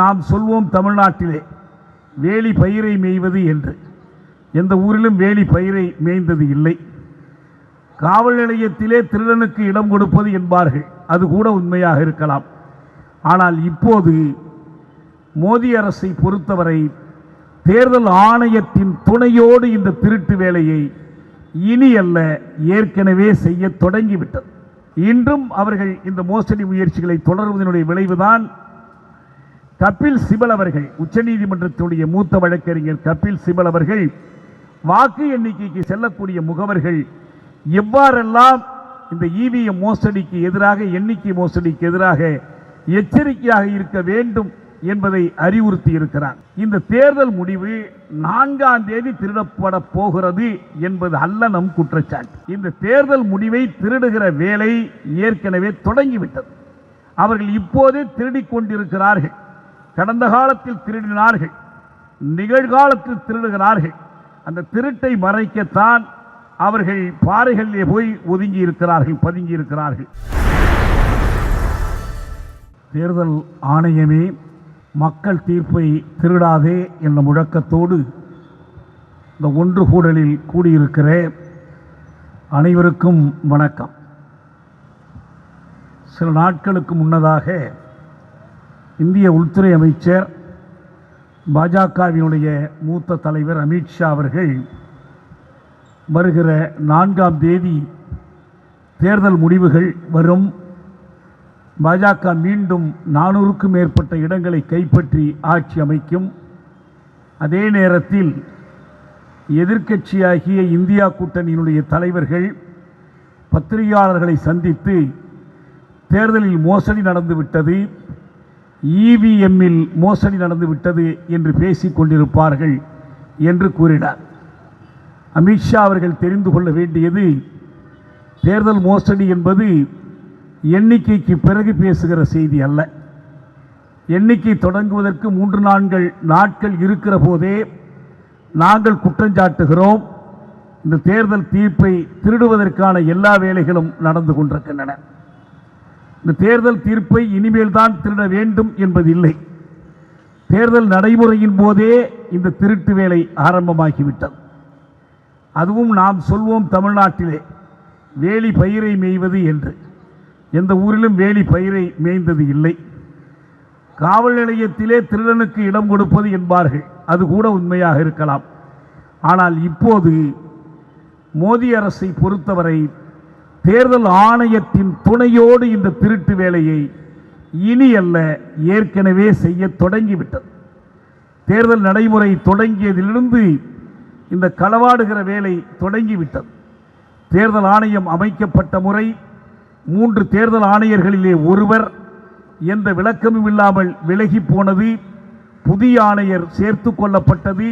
நாம் சொல்வோம் தமிழ்நாட்டிலே வேலி பயிரை மேய்வது என்று. எந்த ஊரிலும் வேலி பயிரை மேய்ந்தது இல்லை. காவல் நிலையத்திலே திருடனுக்கு இடம் கொடுப்பது என்பார்கள். அது கூட உண்மையாக இருக்கலாம். ஆனால் இப்போது மோடி அரசை பொறுத்தவரை தேர்தல் ஆணையத்தின் துணையோடு இந்த திருட்டு வேலையை இனி அல்ல ஏற்கனவே செய்ய தொடங்கிவிட்டது. இன்றும் அவர்கள் இந்த மோசடி முயற்சிகளை தொடர்வதனுடைய விளைவுதான் கபில் சிபல் அவர்கள் உச்சநீதிமன்றத்தினுடைய மூத்த வழக்கறிஞர் கபில் சிபல் அவர்கள் வாக்கு எண்ணிக்கைக்கு செல்லக்கூடிய முகவர்கள் எவ்வாறெல்லாம் இந்த இவிஎம் மோசடிக்கு எதிராக எண்ணிக்கை மோசடிக்கு எதிராக எச்சரிக்கையாக இருக்க வேண்டும் என்பதை அறிவுறுத்தி இருக்கிறார் இந்த தேர்தல் முடிவு நான்காம் தேதி திருடப்பட போகிறது என்பது அல்ல நம் குற்றச்சாட்டு. இந்த தேர்தல் முடிவை திருடுகிற வேலை ஏற்கனவே தொடங்கிவிட்டது. அவர்கள் இப்போதே திருடிக் கொண்டிருக்கிறார்கள். கடந்த காலத்தில் திருடினார்கள் நிகழ்காலத்தில் திருடுகிறார்கள். அந்த திருட்டை மறைக்கத்தான் அவர்கள் பாறைகளிலே போய் ஒதுங்கி இருக்கிறார்கள் பதுங்கி இருக்கிறார்கள் தேர்தல் ஆணையமே மக்கள் தீர்ப்பை திருடாதே என்ற முழக்கத்தோடு இந்த ஒன்று கூடலில் கூடியிருக்கிற அனைவருக்கும் வணக்கம். சில நாட்களுக்கு முன்னதாக இந்திய உள்துறை அமைச்சர் பாஜகவினுடைய மூத்த தலைவர் அமித்ஷா அவர்கள் வருகிற நான்காம் தேதி தேர்தல் முடிவுகள் வரும். பாஜக மீண்டும் நானூறுக்கும் மேற்பட்ட இடங்களை கைப்பற்றி ஆட்சி அமைக்கும். அதே நேரத்தில் எதிர்க்கட்சியாகிய இந்தியா கூட்டணியினுடைய தலைவர்கள் பத்திரிகையாளர்களை சந்தித்து தேர்தலில் மோசடி நடந்துவிட்டது. இவிஎம்மில் மோசடி நடந்துவிட்டது என்று பேசிக் கொண்டிருப்பார்கள் என்று கூறினார். அமித்ஷா அவர்கள் தெரிந்து கொள்ள வேண்டியது தேர்தல் மோசடி என்பது எண்ணிக்கைக்கு பிறகு பேசுகிற செய்தி அல்ல. எண்ணிக்கை தொடங்குவதற்கு மூன்று நான்கள் நாட்கள் இருக்கிற போதே நாங்கள் குற்றஞ்சாட்டுகிறோம் இந்த தேர்தல் தீர்ப்பை திருடுவதற்கான எல்லா வேலைகளும் நடந்து கொண்டிருக்கின்றன. இந்த தேர்தல் தீர்ப்பை இனிமேல் தான் திருட வேண்டும் என்பதில்லை. தேர்தல் நடைமுறையின் போதே இந்த திருட்டு வேலை ஆரம்பமாகிவிட்டது. அதுவும் நாம் சொல்வோம் தமிழ்நாட்டிலே வேலி பயிரை மேய்வது என்று. எந்த ஊரிலும் வேலி பயிரை மேய்ந்தது இல்லை. காவல் நிலையத்திலே திருடனுக்கு இடம் கொடுப்பது என்பார்கள். அது கூட உண்மையாக இருக்கலாம். ஆனால் இப்போது மோடி அரசை பொறுத்தவரை தேர்தல் ஆணையத்தின் துணையோடு இந்த திருட்டு வேலையை இனி அல்ல ஏற்கனவே செய்ய தொடங்கிவிட்டது. தேர்தல் நடைமுறை தொடங்கியதிலிருந்து இந்த களவாடுகிற வேலை தொடங்கிவிட்டது. தேர்தல் ஆணையம் அமைக்கப்பட்ட முறை மூன்று தேர்தல் ஆணையர்களிலே ஒருவர் எந்த விளக்கமும் இல்லாமல் விலகி போனது புதிய ஆணையர் சேர்த்து கொள்ளப்பட்டது.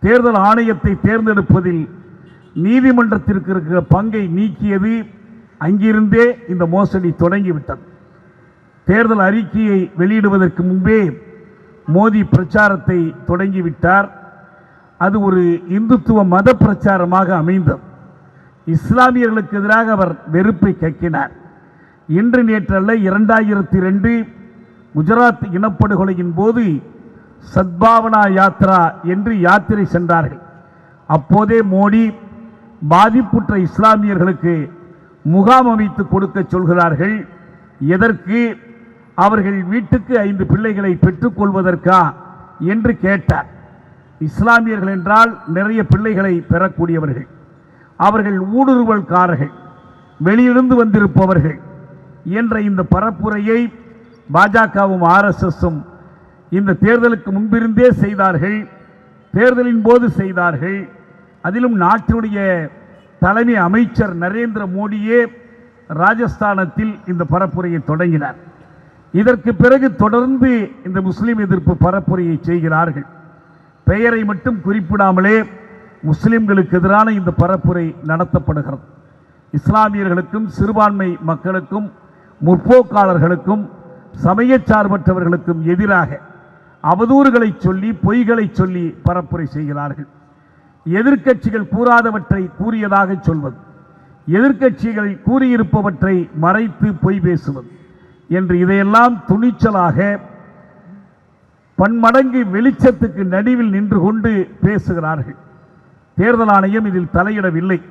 தேர்தல் ஆணையத்தை தேர்ந்தெடுப்பதில் நீதிமன்றத்திற்கு இருக்கிற பங்கை நீக்கியது அங்கிருந்தே இந்த மோசடி தொடங்கிவிட்டது. தேர்தல் அறிக்கையை வெளியிடுவதற்கு முன்பே மோடி பிரச்சாரத்தை தொடங்கிவிட்டார். அது ஒரு இந்துத்துவ மத பிரச்சாரமாக அமைந்தது. இஸ்லாமியர்களுக்கு எதிராக அவர் வெறுப்பை கக்கினார் இன்று நேற்றல்ல இரண்டாயிரத்தி ரெண்டு குஜராத் இனப்படுகொலையின் போது சத்பாவனா யாத்ரா என்று யாத்திரை சென்றார்கள். அப்போதே மோடி பாதிப்புற்ற இஸ்லாமியர்களுக்கு முகாம் அமைத்து கொடுக்க சொல்கிறார்கள். எதற்கு? அவர்கள் வீட்டுக்கு ஐந்து பிள்ளைகளை பெற்றுக்கொள்வதற்கா என்று கேட்டார். இஸ்லாமியர்கள் என்றால் நிறைய பிள்ளைகளை பெறக்கூடியவர்கள். அவர்கள் ஊடுருவல்காரர்கள் வெளியிருந்து வந்திருப்பவர்கள் என்ற இந்த பரப்புரையை பாஜகவும் ஆர்எஸ்எஸும் இந்த தேர்தலுக்கு முன்பிருந்தே செய்தார்கள். தேர்தலின் போது செய்தார்கள். அதிலும் நாட்டினுடைய தலைமை அமைச்சர் நரேந்திர மோடியே ராஜஸ்தானத்தில் இந்த பரப்புரையை தொடங்கினார். இதற்கு பிறகு தொடர்ந்து இந்த முஸ்லீம் எதிர்ப்பு பரப்புரையை செய்கிறார்கள். பெயரை மட்டும் குறிப்பிடாமலே முஸ்லிம்களுக்கு எதிரான இந்த பரப்புரை நடத்தப்படுகிறது. இஸ்லாமியர்களுக்கும் சிறுபான்மை மக்களுக்கும் முற்போக்காளர்களுக்கும் சமயச்சார்பற்றவர்களுக்கும் எதிராக அவதூறுகளை சொல்லி பொய்களை சொல்லி பரப்புரை செய்கிறார்கள். எதிர்க்கட்சிகள் கூறாதவற்றை கூறியதாக சொல்வது எதிர்கட்சிகள் கூறியிருப்பவற்றை மறைத்து பொய் பேசுவது என்று இதையெல்லாம் துணிச்சலாக பன்மடங்கு வெளிச்சத்துக்கு நடுவில் நின்று கொண்டு பேசுகிறார்கள். தேர்தல் ஆணையம் இதில் தலையிடவில்லை.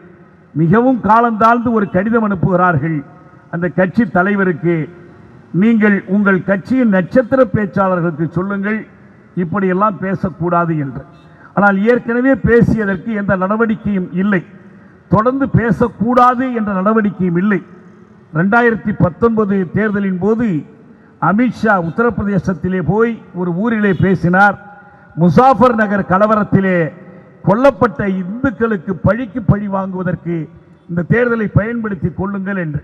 மிகவும் காலந்தாழ்ந்து ஒரு கடிதம் அனுப்புகிறார்கள். அந்த கட்சி தலைவருக்கு நீங்கள் உங்கள் கட்சியின் நட்சத்திர பேச்சாளர்களுக்கு சொல்லுங்கள் இப்படியெல்லாம் பேசக்கூடாது என்று. ஆனால் ஏற்கனவே பேசியதற்கு எந்த நடவடிக்கையும் இல்லை. தொடர்ந்து பேசக்கூடாது என்ற நடவடிக்கையும் இல்லை. ரெண்டாயிரத்தி பத்தொன்பது தேர்தலின் போது அமித்ஷா உத்தரப்பிரதேசத்திலே போய் ஒரு ஊரிலே பேசினார். முசாஃபர் நகர் கலவரத்திலே கொல்லப்பட்ட இந்துக்களுக்கு பழிக்கு பழி வாங்குவதற்கு இந்த தேர்தலை பயன்படுத்தி கொள்ளுங்கள் என்று.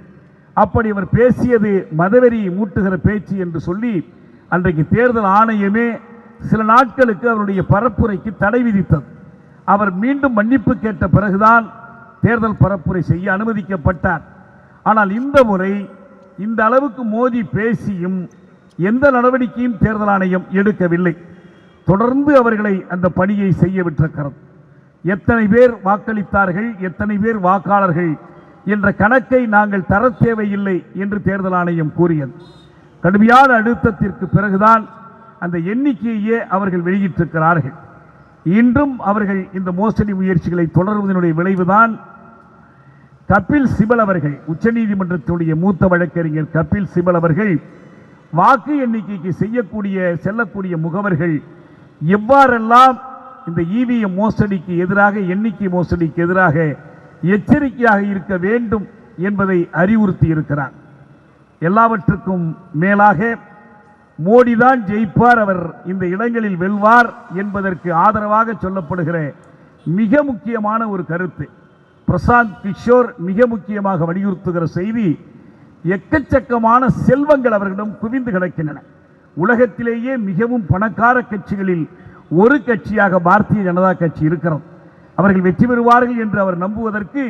அப்படி அவர் பேசியது மதவெறி மூட்டுகிற பேச்சு என்று சொல்லி அன்றைக்கு தேர்தல் ஆணையமே சில நாட்களுக்கு அவருடைய பரப்புரைக்கு தடை விதித்தது. அவர் மீண்டும் மன்னிப்பு கேட்ட பிறகுதான் தேர்தல் பரப்புரை செய்ய அனுமதிக்கப்பட்டார். ஆனால் இந்த முறை இந்த அளவுக்கு மோதி பேசியும் எந்த நடவடிக்கையும் தேர்தல் ஆணையம் எடுக்கவில்லை. தொடர்ந்து அவர்களை அந்த பணியை செய்ய விட்டிருக்கிறது. எத்தனை பேர் வாக்களித்தார்கள் எத்தனை பேர் வாக்காளர்கள் என்ற கணக்கை நாங்கள் தர தேவையில்லை என்று தேர்தல் ஆணையம் கூறியது. கடுமையான அழுத்தத்திற்கு பிறகுதான் அந்த எண்ணிக்கையே அவர்கள் வெளியிட்டிருக்கிறார்கள். இன்றும் அவர்கள் இந்த மோசடி முயற்சிகளை தொடர்வதனுடைய விளைவுதான் கபில் சிபல் அவர்கள் உச்சநீதிமன்றத்துடைய மூத்த வழக்கறிஞர் கபில் சிபல் அவர்கள் வாக்கு எண்ணிக்கைக்கு செய்யக்கூடிய செல்லக்கூடிய முகவர்கள் எவ்வாறெல்லாம் இந்த இவிஎம் மோசடிக்கு எதிராக எண்ணிக்கை மோசடிக்கு எதிராக எச்சரிக்கையாக இருக்க வேண்டும் என்பதை அறிவுறுத்தி இருக்கிறார் எல்லாவற்றுக்கும் மேலாக மோடி தான் ஜெயிப்பார் அவர் இந்த இடங்களில் வெல்வார் என்பதற்கு ஆதரவாக சொல்லப்படுகிற மிக முக்கியமான ஒரு கருத்து. பிரசாந்த் கிஷோர் மிக முக்கியமாக வலியுறுத்துகிற செய்தி எக்கச்சக்கமான செல்வங்கள் அவர்களிடம் குவிந்து கிடக்கின்றன. உலகத்திலேயே மிகவும் பணக்கார கட்சிகளில் ஒரு கட்சியாக பாரதிய ஜனதா கட்சி இருக்கிறது. அவர்கள் வெற்றி பெறுவார்கள் என்று அவர் நம்புவதற்கு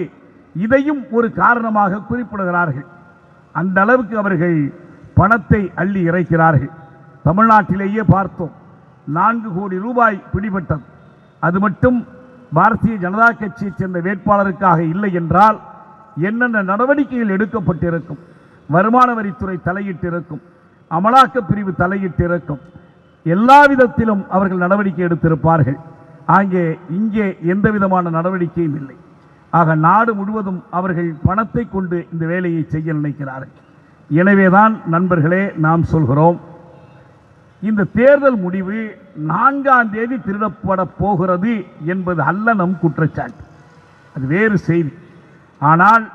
இதையும் ஒரு காரணமாக குறிப்பிடுகிறார்கள். அந்த அளவுக்கு அவர்கள் பணத்தை அள்ளி இறைக்கிறார்கள். தமிழ்நாட்டிலேயே பார்த்தோம். நான்கு கோடி ரூபாய் பிடிபட்டது. அது மட்டும் பாரதிய ஜனதா கட்சியைச் சேர்ந்த வேட்பாளருக்காக இல்லை என்றால் என்னென்ன நடவடிக்கைகள் எடுக்கப்பட்டிருக்கும்? வருமான வரித்துறை தலையிட்டிருக்கும். அமலாக்கப் பிரிவு தலையிட்டிருக்கும். எல்லா விதத்திலும் அவர்கள் நடவடிக்கை எடுத்திருப்பார்கள். அங்கே இங்கே எந்த விதமான நடவடிக்கையும் இல்லை. ஆக நாடு முழுவதும் அவர்கள் பணத்தை கொண்டு இந்த வேலையை செய்ய நினைக்கிறார்கள். எனவேதான் நண்பர்களே நாம் சொல்கிறோம். இந்த தேர்தல் முடிவு நான்காம் தேதி திருடப்பட போகிறது என்பது அல்ல நம் குற்றச்சாட்டு. அது வேறு செய்தி. ஆனால்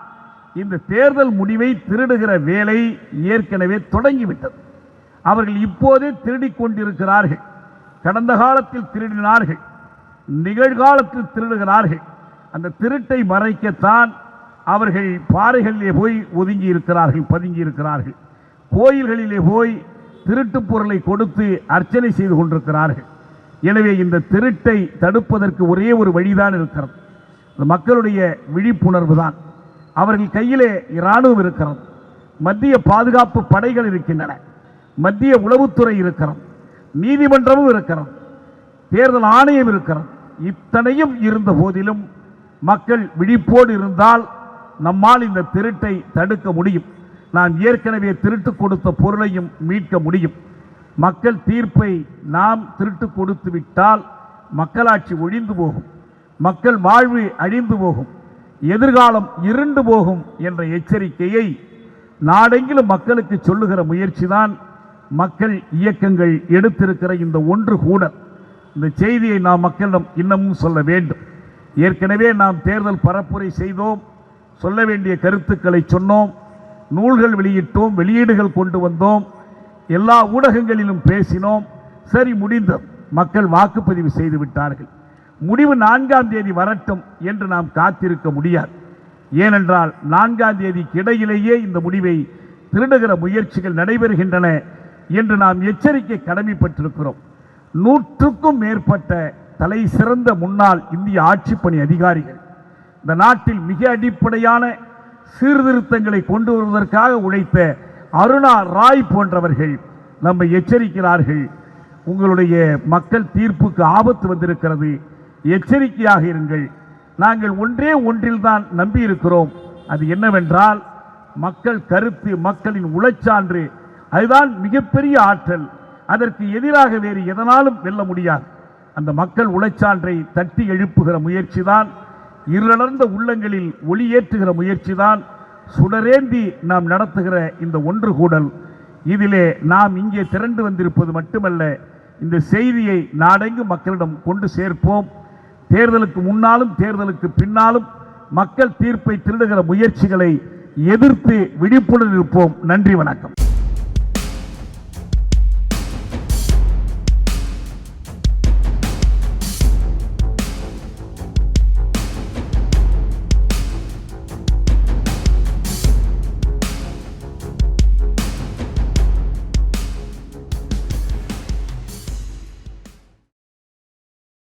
இந்த தேர்தல் முடிவை திருடுகிற வேலை ஏற்கனவே தொடங்கிவிட்டது. அவர்கள் இப்போதே திருடிக்கொண்டிருக்கிறார்கள் கடந்த காலத்தில் திருடினார்கள். நிகழ்காலத்தில் திருடுகிறார்கள். அந்த திருட்டை மறைக்கத்தான் அவர்கள் பாறைகளிலே போய் ஒதுங்கி இருக்கிறார்கள் பதுங்கி இருக்கிறார்கள் கோயில்களிலே போய் திருட்டுப் பொருளை கொடுத்து அர்ச்சனை செய்து கொண்டிருக்கிறார்கள். எனவே இந்த திருட்டை தடுப்பதற்கு ஒரே ஒரு வழிதான் இருக்கிறது. மக்களுடைய விழிப்புணர்வு தான். அவர்கள் கையிலே இராணுவம் இருக்கிறது. மத்திய பாதுகாப்பு படைகள் இருக்கின்றன. மத்திய உளவுத்துறை இருக்கிறது. நீதிமன்றமும் இருக்கிறது. தேர்தல் ஆணையம் இருக்கிறது. இத்தனையும் இருந்த போதிலும் மக்கள் விழிப்போடு இருந்தால் நம்மால் இந்த திருட்டை தடுக்க முடியும். நாம் ஏற்கனவே திருட்டு கொடுத்த பொருளையும் மீட்க முடியும். மக்கள் தீர்ப்பை நாம் திருட்டு கொடுத்து விட்டால் மக்களாட்சி ஒழிந்து போகும். மக்கள் வாழ்வு அழிந்து போகும். எதிர்காலம் இருண்டு போகும் என்ற எச்சரிக்கையை நாடெங்கிலும் மக்களுக்கு சொல்லுகிற முயற்சிதான் மக்கள் இயக்கங்கள் எடுத்திருக்கிற இந்த ஒன்று கூட இந்த செய்தியை நாம் மக்களிடம் இன்னமும் சொல்ல வேண்டும். ஏற்கனவே நாம் தேர்தல் பரப்புரை செய்தோம். சொல்ல வேண்டிய கருத்துக்களை சொன்னோம் நூல்கள் வெளியிட்டோம் வெளியீடுகள் கொண்டு வந்தோம் எல்லா ஊடகங்களிலும் பேசினோம். சரி முடிந்தது மக்கள் வாக்குப்பதிவு செய்து விட்டார்கள். முடிவு நான்காம் தேதி வரட்டும் என்று நாம் காத்திருக்க முடியாது. ஏனென்றால் நான்காம் தேதிக்கு இடையிலேயே இந்த முடிவை திருடுகிற முயற்சிகள் நடைபெறுகின்றன என்று நாம் எச்சரிக்கை கடமைப்பட்டிருக்கிறோம். நூற்றுக்கும் மேற்பட்ட தலை சிறந்த முன்னாள் இந்திய ஆட்சிப்பணி அதிகாரிகள் இந்த நாட்டில் மிக அடிப்படையான சீர்திருத்தங்களை கொண்டு வருவதற்காக உழைத்த அருணா ராய் போன்றவர்கள் நம்மை எச்சரிக்கிறார்கள். உங்களுடைய மக்கள் தீர்ப்புக்கு ஆபத்து வந்திருக்கிறது. எச்சரிக்கையாக இருங்கள். நாங்கள் ஒன்றே ஒன்றில்தான் நம்பியிருக்கிறோம். அது என்னவென்றால் மக்கள் கருத்து மக்களின் உழைச்சான்று அதுதான் மிகப்பெரிய ஆற்றல். அதற்கு எதிராக வேறு எதனாலும் வெல்ல முடியாது. அந்த மக்கள் உழைச்சான்றை தட்டி எழுப்புகிற முயற்சிதான் இருளர்ந்த உள்ளங்களில் ஒளியேற்றுகிற முயற்சி தான் சுடரேந்தி நாம் நடத்துகிற இந்த ஒன்று கூடல். இதிலே நாம் இங்கே திரண்டு வந்திருப்பது மட்டுமல்ல இந்த செய்தியை நாடெங்கும் மக்களிடம் கொண்டு சேர்ப்போம். தேர்தலுக்கு முன்னாலும் தேர்தலுக்கு பின்னாலும் மக்கள் தீர்ப்பை திருடுகிற முயற்சிகளை எதிர்த்து விழிப்புடன் இருப்போம். நன்றி வணக்கம்.